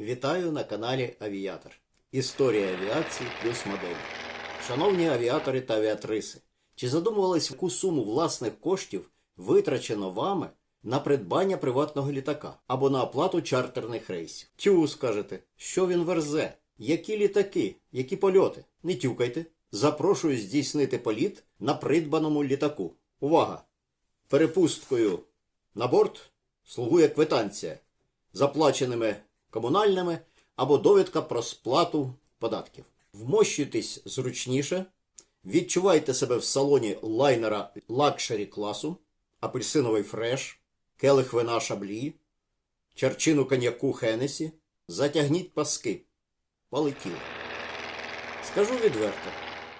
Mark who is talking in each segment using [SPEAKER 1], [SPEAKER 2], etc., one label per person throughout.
[SPEAKER 1] Вітаю на каналі Авіатор. Історія авіації плюс моделі. Шановні авіатори та авіатриси, чи задумувались, яку суму власних коштів витрачено вами на придбання приватного літака або на оплату чартерних рейсів? Тю, скажете, що він верзе? Які літаки, які польоти? Не тюкайте. Запрошую здійснити політ на придбаному літаку. Увага! Перепусткою на борт слугує квитанція заплаченими комунальними або довідка про сплату податків. Вмощуйтесь зручніше, відчувайте себе в салоні лайнера лакшері класу, апельсиновий фреш, келих вина шаблі, черчину коньяку Хенесі, затягніть паски. Полетіли. Скажу відверто,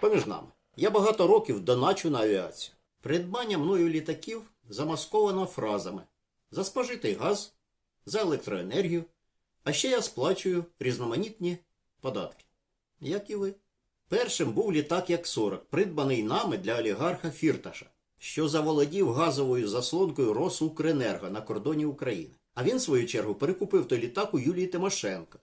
[SPEAKER 1] поміж нами. Я багато років доначу на авіацію. Придбання мною літаків замасковано фразами за спожитий газ, за електроенергію, а ще я сплачую різноманітні податки. Як і ви. Першим був літак Як-40, придбаний нами для олігарха Фірташа, що заволодів газовою заслонкою Росукренерго на кордоні України. А він, в свою чергу, перекупив той літак у Юлії Тимошенко.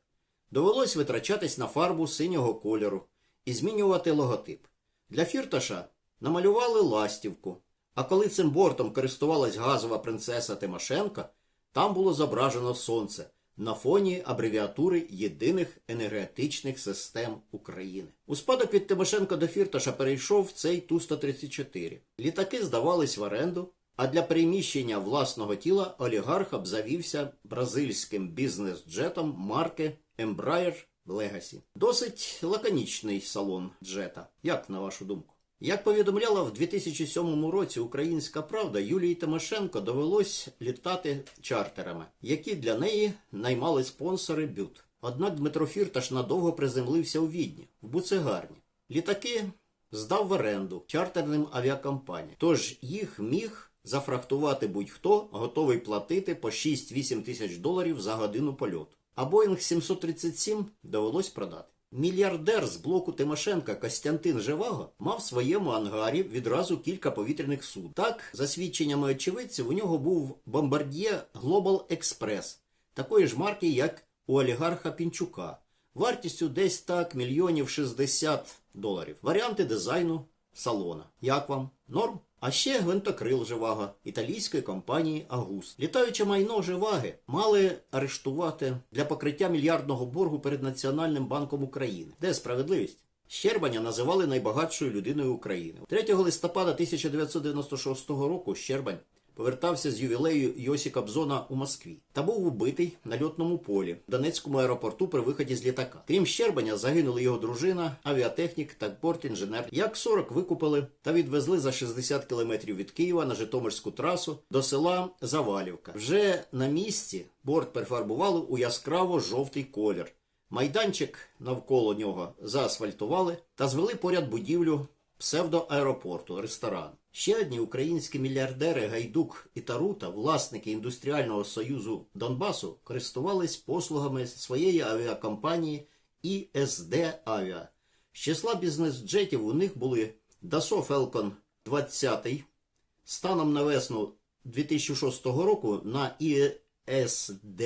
[SPEAKER 1] Довелось витрачатись на фарбу синього кольору і змінювати логотип. Для Фірташа намалювали ластівку, а коли цим бортом користувалась газова принцеса Тимошенка, там було зображено сонце на фоні абревіатури єдиних енергетичних систем України. У спадок від Тимошенка до Фірташа перейшов цей Ту-134. Літаки здавались в оренду, а для переміщення власного тіла олігарх обзавівся бразильським бізнес-джетом марки Embraer Legacy. Досить лаконічний салон джета. Як на вашу думку? Як повідомляла в 2007 році Українська Правда, Юлії Тимошенко довелось літати чартерами, які для неї наймали спонсори бют. Однак Дмитро Фірташ надовго приземлився у Відні, в Буцегарні. Літаки здав в оренду чартерним авіакомпаніям, тож їх міг зафрахтувати будь-хто, готовий платити по 6-8 тисяч доларів за годину польоту. А Боїнг 737 довелось продати. Мільярдер з блоку Тимошенка Костянтин Живаго мав в своєму ангарі відразу кілька повітряних суд. Так, за свідченнями очевидців, у нього був бомбард'є Global Express, такої ж марки, як у олігарха Пінчука, вартістю десь так мільйонів 60 доларів. Варіанти дизайну салона. Як вам? Норм? А ще гвинтокрил Живаго італійської компанії Агус. Літаюче майно Живаги мали арештувати для покриття мільярдного боргу перед Національним банком України. Де справедливість? Щербаня називали найбагатшою людиною України. 3 листопада 1996 року Щербань повертався з ювілею Йосі Кобзона у Москві та був убитий на льотному полі в Донецькому аеропорту при виході з літака. Крім Щербаня, загинули його дружина, авіатехнік та бортінженер. Як 40 викупили та відвезли за 60 кілометрів від Києва на Житомирську трасу до села Завалівка. Вже на місці борт перефарбували у яскраво жовтий колір. Майданчик навколо нього заасфальтували та звели поряд будівлю псевдоаеропорту, ресторан. Ще одні українські мільярдери Гайдук і Тарута, власники індустріального союзу Донбасу, користувались послугами своєї авіакомпанії ІСД Авіа. З числа бізнес-джетів у них були Dassault Falcon 20 станом на весну 2006 року на ІСД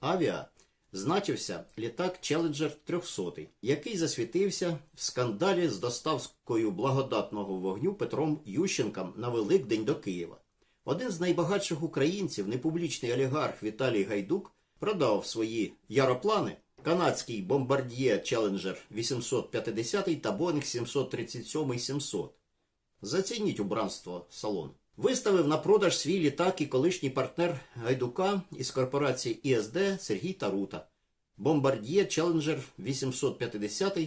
[SPEAKER 1] Авіа значився літак Challenger 300, який засвітився в скандалі з доставкою благодатного вогню Петром Ющенком на Великдень до Києва. Один з найбагатших українців, непублічний олігарх Віталій Гайдук, продав свої яроплани канадський бомбард'є Challenger 850 та Boeing 737-700. Зацініть убранство салону. Виставив на продаж свій літак і колишній партнер Гайдука із корпорації ІСД Сергій Тарута. Бомбард'є Challenger 850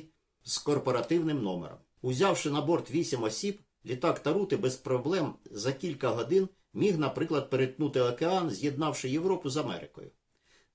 [SPEAKER 1] з корпоративним номером. Узявши на борт 8 осіб, літак Тарути без проблем за кілька годин міг, наприклад, перетнути океан, з'єднавши Європу з Америкою.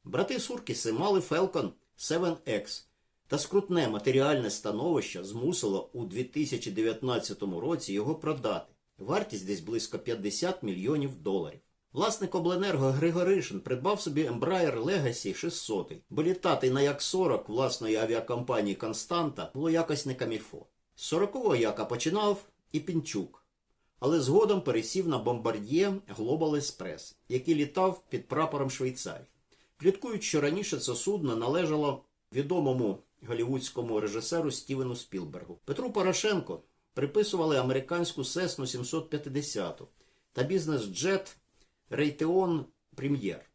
[SPEAKER 1] Брати Суркіси мали Falcon 7X, та скрутне матеріальне становище змусило у 2019 році його продати. Вартість десь близько 50 мільйонів доларів. Власник обленерго Григоришин придбав собі Embraer Legacy 600, бо літати на Як-40 власної авіакомпанії Константа було якось не камільфо. З 40-го яка починав і Пінчук, але згодом пересів на бомбард'є Global Express, який літав під прапором Швейцарії. Пліткують, що раніше це судно належало відомому голівудському режисеру Стівену Спілбергу. Петру Порошенко приписували американську Сесну 750 та бізнес-джет Рейтеон Прем'єр.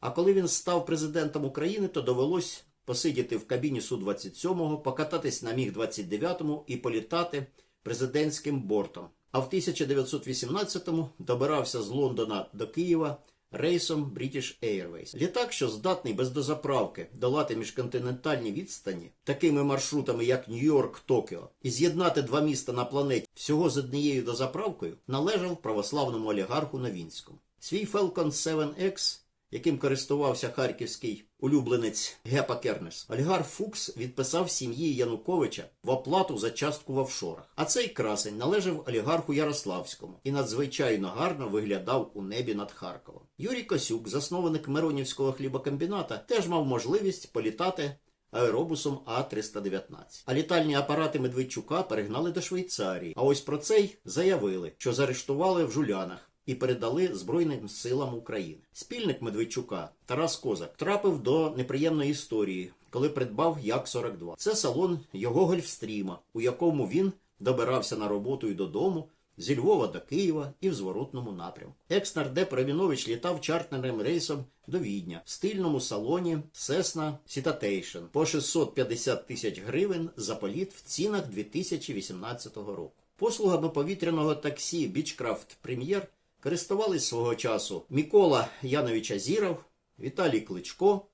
[SPEAKER 1] А коли він став президентом України, то довелось посидіти в кабіні Су-27, покататись на Міг-29 і політати президентським бортом. А в 1918-му добирався з Лондона до Києва рейсом British Airways. Літак, що здатний без дозаправки долати міжконтинентальні відстані такими маршрутами, як Нью-Йорк-Токіо, і з'єднати два міста на планеті всього з однією дозаправкою, належав православному олігарху Новінському. Свій Falcon 7X яким користувався харківський улюбленець Гепа Кернес, олігарх Фукс відписав сім'ї Януковича в оплату за частку в офшорах. А цей красень належав олігарху Ярославському і надзвичайно гарно виглядав у небі над Харковом. Юрій Косюк, засновник Миронівського хлібокомбіната, теж мав можливість політати аеробусом А-319. А літальні апарати Медведчука перегнали до Швейцарії. А ось про цей заявили, що заарештували в жулянах і передали Збройним силам України. Спільник Медведчука Тарас Козак трапив до неприємної історії, коли придбав Як-42. Це салон його гольфстріма, у якому він добирався на роботу і додому. Зі Львова до Києва і в зворотному напрямку. Екс-нардеп Равінович літав чартерним рейсом до Відня в стильному салоні Cessna Citation по 650 тисяч гривень за політ в цінах 2018 року. Послугами повітряного таксі Beechcraft Premier користувались свого часу Микола Янович Азіров, Віталій Кличко,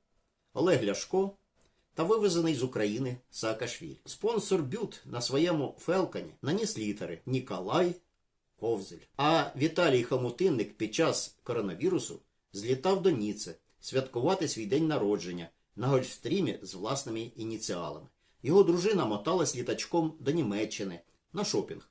[SPEAKER 1] Олег Ляшко та вивезений з України Саакашвілі. Спонсор Бют на своєму фелкані наніс літери Ніколай Ковзель. А Віталій Хомутинник під час коронавірусу злітав до Ніце святкувати свій день народження на гольфстрімі з власними ініціалами. Його дружина моталась літачком до Німеччини на шопінг.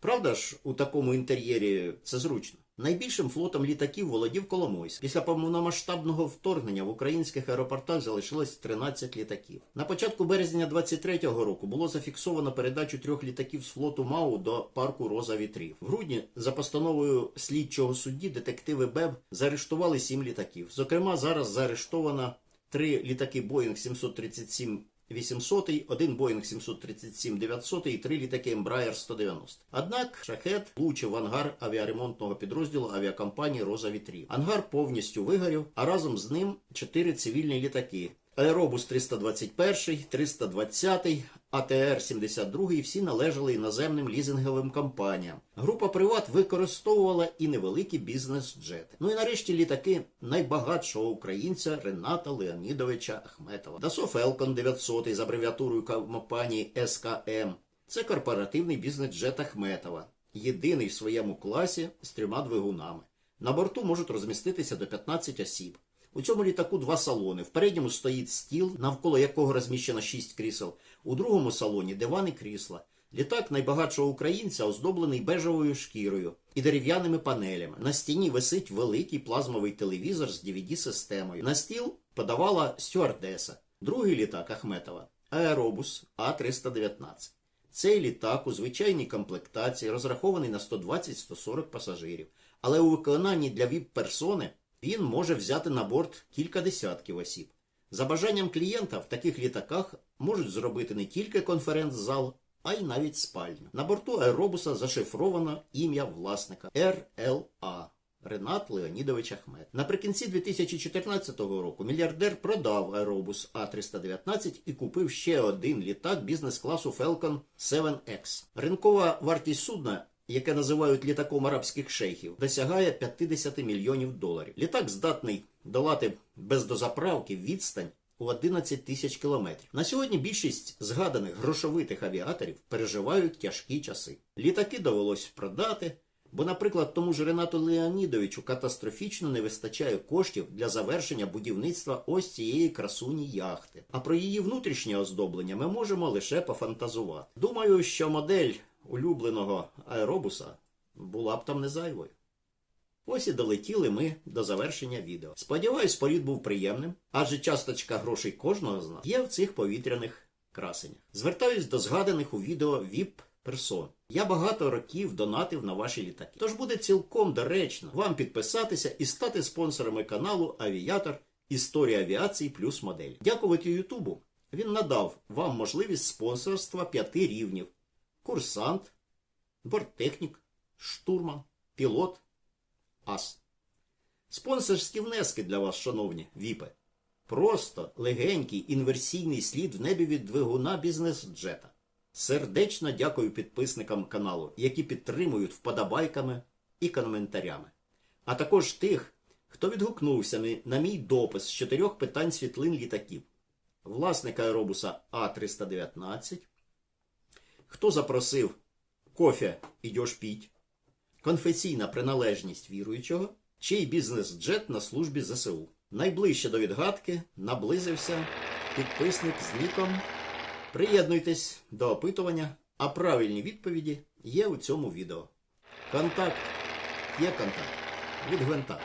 [SPEAKER 1] Правда ж, у такому інтер'єрі це зручно. Найбільшим флотом літаків володів Коломойськ. Після повномасштабного вторгнення в українських аеропортах залишилось 13 літаків. На початку березня 23-го року було зафіксовано передачу трьох літаків з флоту МАУ до парку Роза Вітрів. В грудні за постановою слідчого судді детективи БЕБ заарештували сім літаків. Зокрема, зараз заарештовано три літаки Боїнг 737 800, один Боїнг 737 900 і три літаки Embraer 190. Однак шахет влучив в ангар авіаремонтного підрозділу авіакомпанії Роза Вітрів. Ангар повністю вигорів, а разом з ним чотири цивільні літаки. Аеробус 321, 320, АТР-72 і всі належали іноземним лізинговим компаніям. Група Приват використовувала і невеликі бізнес-джети. Ну і нарешті літаки найбагатшого українця Рената Леонідовича Ахметова. Дасо Фелкон 900 з абревіатурою компанії СКМ. Це корпоративний бізнес-джет Ахметова, єдиний в своєму класі з трьома двигунами. На борту можуть розміститися до 15 осіб. У цьому літаку два салони. В передньому стоїть стіл, навколо якого розміщено шість крісел. У другому салоні диван і крісла. Літак найбагатшого українця оздоблений бежевою шкірою і дерев'яними панелями. На стіні висить великий плазмовий телевізор з DVD-системою. На стіл подавала стюардеса. Другий літак Ахметова Аеробус А319. Цей літак у звичайній комплектації розрахований на 120-140 пасажирів, але у виконанні для ВІП-персони він може взяти на борт кілька десятків осіб. За бажанням клієнта в таких літаках можуть зробити не тільки конференц-зал, а й навіть спальню. На борту аеробуса зашифровано ім'я власника РЛА. Ренат Леонідович Ахмед. Наприкінці 2014 року мільярдер продав аеробус А319 і купив ще один літак бізнес-класу Falcon 7X. Ринкова вартість судна яке називають літаком арабських шейхів, досягає 50 мільйонів доларів. Літак здатний долати без дозаправки відстань у 11 тисяч кілометрів. На сьогодні більшість згаданих грошовитих авіаторів переживають тяжкі часи. Літаки довелось продати. Бо, наприклад, тому ж Ренату Леонідовичу катастрофічно не вистачає коштів для завершення будівництва ось цієї красуні яхти. А про її внутрішнє оздоблення ми можемо лише пофантазувати. Думаю, що модель улюбленого аеробуса була б там не зайвою. Ось і долетіли ми до завершення відео. Сподіваюсь, політ був приємним, адже часточка грошей кожного з нас є в цих повітряних красеннях. Звертаюсь до згаданих у відео ВІП персон. Я багато років донатив на ваші літаки. Тож буде цілком доречно вам підписатися і стати спонсорами каналу Авіатор Історія авіації плюс модель. Дякувати Ютубу. Він надав вам можливість спонсорства п'яти рівнів: курсант, борттехнік, штурман, пілот, ас. Спонсорські внески для вас, шановні віпи. Просто легенький інверсійний слід в небі від двигуна бізнес-джета. Сердечно дякую підписникам каналу, які підтримують вподобайками і коментарями. А також тих, хто відгукнувся на мій допис з чотирьох питань світлин літаків, власника аеробуса А319, хто запросив кофе йдеш піть, конфесійна приналежність віруючого, чий бізнес-джет на службі ЗСУ. Найближче до відгадки наблизився підписник з ніком. Приєднуйтесь до опитування, а правильні відповіді є у цьому відео. Контакт є контакт від гвинта.